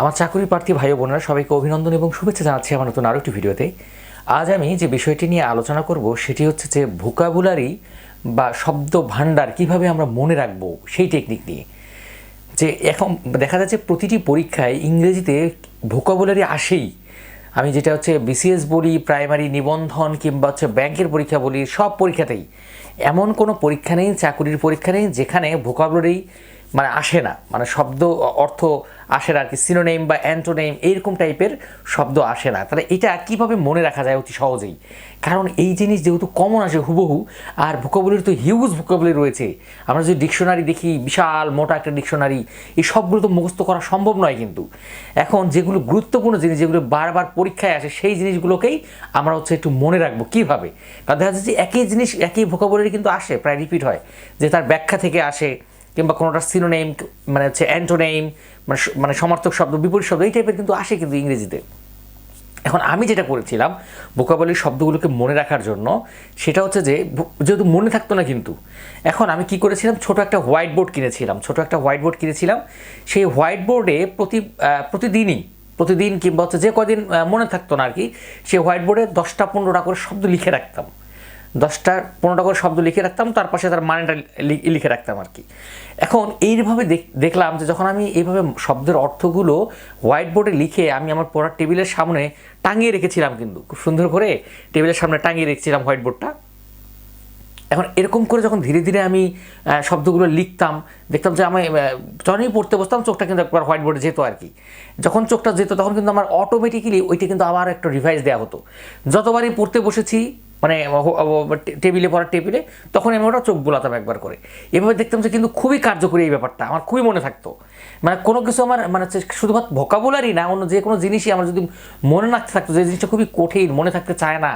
আমার চাকরি প্রার্থী ভাই বোনেরা সবাইকে অভিনন্দন এবং শুভেচ্ছা জানাচ্ছি আমার নতুন আরও একটি ভিডিওতে। আজ আমি যে বিষয়টি নিয়ে আলোচনা করব, সেটি হচ্ছে যে ভোকাবুলারি বা শব্দ ভাণ্ডার কীভাবে আমরা মনে রাখব সেই টেকনিক নিয়ে। যে এখন দেখা যাচ্ছে প্রতিটি পরীক্ষায় ইংরেজিতে ভোকাবুলারি আসেই। আমি যেটা হচ্ছে বিসিএস বলি প্রাইমারি নিবন্ধন কিংবা হচ্ছে ব্যাংকের পরীক্ষা বলি, সব পরীক্ষাতেই। এমন কোনো পরীক্ষা নেই, চাকুরির পরীক্ষা নেই, যেখানে ভোকাবুলারি মানে আসে না। মানে শব্দ, অর্থ আসে না আর কি সিনোনেম বা অ্যান্টোনেম এইরকম টাইপের শব্দ আসে না। তাহলে এটা কীভাবে মনে রাখা যায় অতি সহজেই? কারণ এই জিনিস যেহেতু কমন আসে হুবহু, আর ভোকাবুলারি তো হিউজ ভোকাবুলারি রয়েছে। আমরা যদি ডিকশনারি দেখি, বিশাল মোটা একটা ডিকশনারি এই সবগুলো তো মুখস্থ করা সম্ভব নয় কিন্তু। এখন যেগুলো গুরুত্বপূর্ণ জিনিস, যেগুলো বারবার পরীক্ষায় আসে, সেই জিনিসগুলোকেই আমরা হচ্ছে একটু মনে রাখব। কীভাবে? কারণ দেখা যাচ্ছে যে একই জিনিস, একই ভোকাবুলারি কিন্তু আসে, প্রায় রিপিট হয়। যে তার ব্যাখ্যা থেকে আসে কিংবা কোনোটা সিনোনেম মানে হচ্ছে অ্যান্টোনেম মানে মানে সমার্থক শব্দ, বিপরীত শব্দ, এই টাইপের কিন্তু আসে কিন্তু ইংরেজিতে। এখন আমি যেটা করেছিলাম ভোকাবলির শব্দগুলোকে মনে রাখার জন্য, সেটা হচ্ছে যে যেহেতু মনে থাকতো না কিন্তু, এখন আমি কি করেছিলাম? ছোট একটা হোয়াইট বোর্ড কিনেছিলাম, ছোট একটা হোয়াইট বোর্ড কিনেছিলাম। সেই হোয়াইট বোর্ডে প্রতি প্রতিদিনই, প্রতিদিন কিংবা হচ্ছে যে কদিন মনে থাকতো না আর কি, সেই হোয়াইট বোর্ডে দশটা পনেরোটা করে শব্দ লিখে রাখতাম। দশটা পনেরোটা করে শব্দ লিখে রাখতাম, তার পাশে তার মানেটা লিখে রাখতাম আর কি। এখন এইভাবে দেখ- দেখলাম যে যখন আমি এইভাবে শব্দের অর্থগুলো হোয়াইট বোর্ডে লিখে আমি আমার পড়ার টেবিলের সামনে টাঙিয়ে রেখেছিলাম কিন্তু, খুব সুন্দর করে টেবিলের সামনে টাঙিয়ে রেখেছিলাম হোয়াইট বোর্ডটা এখন এরকম করে যখন ধীরে ধীরে আমি শব্দগুলো লিখতাম, দেখতাম যে আমি যখনই পড়তে বসতাম চোখটা কিন্তু একবার হোয়াইট বোর্ডে যেত আর কি। যখন চোখটা যেত তখন কিন্তু আমার অটোমেটিক্যালি ওইটা কিন্তু আবার একটা রিভাইজ দেওয়া হতো। যতবারই পড়তে বসেছি মানে টেবিলে পড়ার টেবিলে, তখন আমি ওটা চোখ বোলাতাম একবার করে। এভাবে দেখতাম যে কিন্তু খুবই কার্যকরী এই ব্যাপারটা, আমার খুবই মনে থাকতো। মানে কোনো কিছু আমার মানে শুধুমাত্র ভোকাবুলারি না, অন্য যে কোনো জিনিসই আমার যদি মনে রাখতে থাকতো, যে জিনিসটা খুবই কঠিন, মনে থাকতে চায় না,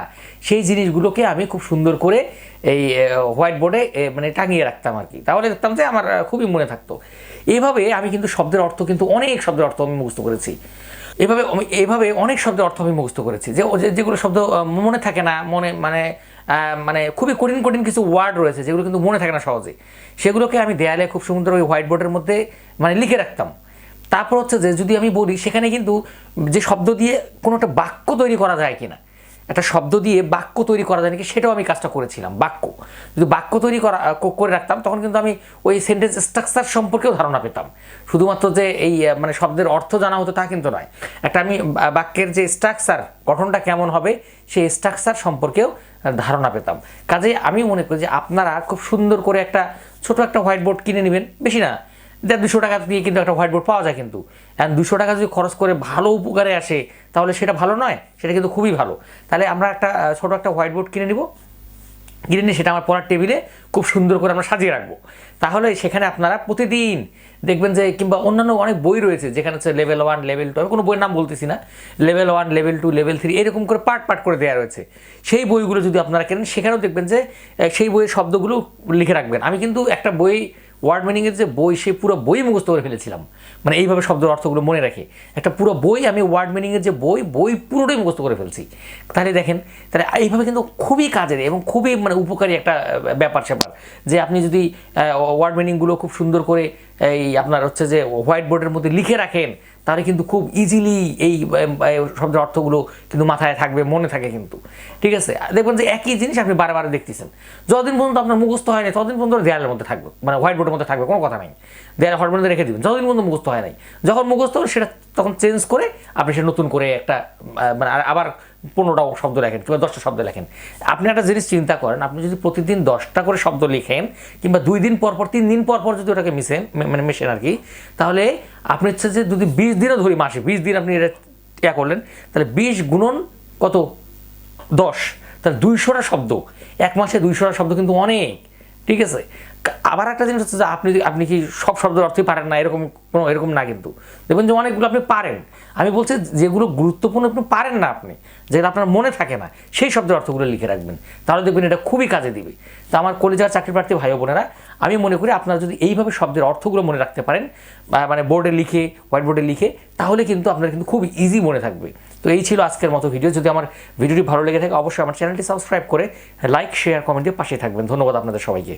সেই জিনিসগুলোকে আমি খুব সুন্দর করে এই হোয়াইট বোর্ডে মানে টাঙিয়ে রাখতাম আর কি তাহলে দেখতাম যে আমার, খুবই মনে থাকতো। এইভাবে আমি কিন্তু শব্দের অর্থ কিন্তু, অনেক শব্দের অর্থ আমি মুখস্থ করেছি। এভাবে এইভাবে অনেক শব্দের অর্থ আমি মুখস্থ করেছি। যে যে- যেগুলো শব্দ মনে থাকে না, মনে মানে মানে খুবই কঠিন কঠিন কিছু ওয়ার্ড রয়েছে, যেগুলো কিন্তু মনে থাকে না সহজে সেগুলোকে আমি দেয়ালে খুব সুন্দর ওই হোয়াইট বোর্ডের মধ্যে মানে লিখে রাখতাম। তারপর হচ্ছে যে, যদি আমি বলি, সেখানে কিন্তু যে শব্দ দিয়ে কোনো একটা বাক্য তৈরি করা যায় কিনা একটা শব্দ দিয়ে বাক্য তৈরি করা যায় নাকি সেটাও আমি কাজটা করেছিলাম, বাক্য। যদি বাক্য তৈরি করা করে রাখতাম, তখন কিন্তু আমি ওই সেন্টেন্স স্ট্রাকচার সম্পর্কেও ধারণা পেতাম। শুধুমাত্র যে এই মানে শব্দের অর্থ জানা হতো তা কিন্তু নয়। একটা আমি বাক্যের যে স্ট্রাকচার গঠনটা কেমন হবে, সেই স্ট্রাকচার সম্পর্কেও ধারণা পেতাম। কাজে আমি মনে করি যে আপনারা খুব সুন্দর করে একটা ছোট একটা হোয়াইট বোর্ড কিনে নেবেন। বেশি না দেড় দুশো টাকা দিয়ে কিন্তু একটা হোয়াইট বোর্ড পাওয়া যায় কিন্তু। এখন দুশো টাকা যদি খরচ করে ভালো উপকারে আসে, তাহলে সেটা ভালো নয়, সেটা কিন্তু খুবই ভালো। তাহলে আমরা একটা ছোটো একটা হোয়াইট বোর্ড কিনে নিব। কিনে নিয়ে সেটা আমার পড়ার টেবিলে খুব সুন্দর করে আমরা সাজিয়ে রাখব। তাহলে সেখানে আপনারা প্রতিদিন দেখবেন যে, কিংবা অন্যান্য অনেক বই রয়েছে, যেখানে হচ্ছে লেভেল ওয়ান লেভেল টু আমি কোনো বইয়ের নাম বলতেছি না। Level one level two level three এরকম করে পার্ট পার্ট করে দেওয়া রয়েছে। সেই বইগুলো যদি আপনারা কেনেন, সেখানেও দেখবেন যে সেই বইয়ের শব্দগুলো লিখে রাখবেন। আমি কিন্তু একটা বই ওয়ার্ড মিনিংয়ের যে বই, সেই পুরো বই মুখস্থ করে ফেলেছিলাম। মানে এইভাবে শব্দের অর্থগুলো মনে রাখে। একটা পুরো বই, আমি ওয়ার্ড মিনিংয়ের যে বই বই পুরোটাই মুখস্থ করে ফেলছি। তাহলে দেখেন, তাহলে এইভাবে কিন্তু খুবই কাজের এবং খুবই মানে উপকারী একটা ব্যাপার স্যাপার। যে আপনি যদি ওয়ার্ড মিনিংগুলো খুব সুন্দর করে এই আপনার হচ্ছে যে হোয়াইট বোর্ডের মধ্যে লিখে রাখেন তাহলে কিন্তু খুব ইজিলি এই শব্দের অর্থগুলো কিন্তু মাথায় থাকবে, মনে থাকে কিন্তু। ঠিক আছে? দেখবেন যে একই জিনিস আপনি বারে বারে দেখতেছেন। যতদিন পর্যন্ত আপনার মুখস্থ হয় নাই, ততদিন পর্যন্ত দেয়ালের মধ্যে থাকবে। মানে হোয়াইট বোর্ডের মধ্যে থাকবে, কোনো কথা নাই। দেয়ালে হোয়াইট বোর্ডে রেখে দেবেন, যতদিন পর্যন্ত মুখস্থ হয় নাই। যখন মুখস্থ হবে সেটা তখন চেঞ্জ করে আপনি সে নতুন করে একটা মানে আবার পনেরোটা শব্দ লেখেন কিংবা দশটা শব্দ লেখেন। আপনি একটা জিনিস চিন্তা করেন, আপনি যদি প্রতিদিন দশটা করে শব্দ লিখেন কিংবা দুই দিন পর পর, তিন দিন পর পর যদি ওটাকে মিশেন মানে মেশেন আর কি, তাহলে আপনি হচ্ছে যে যদি বিশ দিনও ধরি মাসে, বিশ দিন আপনি এটা ইয়া করলেন, তাহলে বিশ গুণন কত? দশ। তাহলে দুইশোটা শব্দ। এক মাসে দুইশোটা শব্দ কিন্তু অনেক। ঠিক আছে? আবার একটা জিনিস হচ্ছে যে আপনি আপনি কি সব শব্দের অর্থই পারেন না? এরকম কোনো এরকম না কিন্তু। দেখবেন যে অনেকগুলো আপনি পারেন। আমি বলছি যেগুলো গুরুত্বপূর্ণ আপনি পারেন না আপনি, যেগুলো আপনার মনে থাকে না, সেই শব্দের অর্থগুলো লিখে রাখবেন। তাহলে দেখবেন এটা খুবই কাজে দিবে। তো আমার কলেজার চাকরি প্রার্থী ভাই বোনেরা, আমি মনে করি আপনারা যদি এইভাবে শব্দের অর্থগুলো মনে রাখতে পারেন মানে বোর্ডে লিখে, হোয়াইট বোর্ডে লিখে, তাহলে কিন্তু আপনার কিন্তু খুব ইজি মনে থাকবে। তো এই ছিল আজকের মতো ভিডিও যদি আমার ভিডিওটি ভালো লেগে থাকে, অবশ্যই আমার চ্যানেলটি সাবস্ক্রাইব করে লাইক শেয়ার কমেন্টে পাশে থাকবেন। ধন্যবাদ আপনাদের সবাইকে।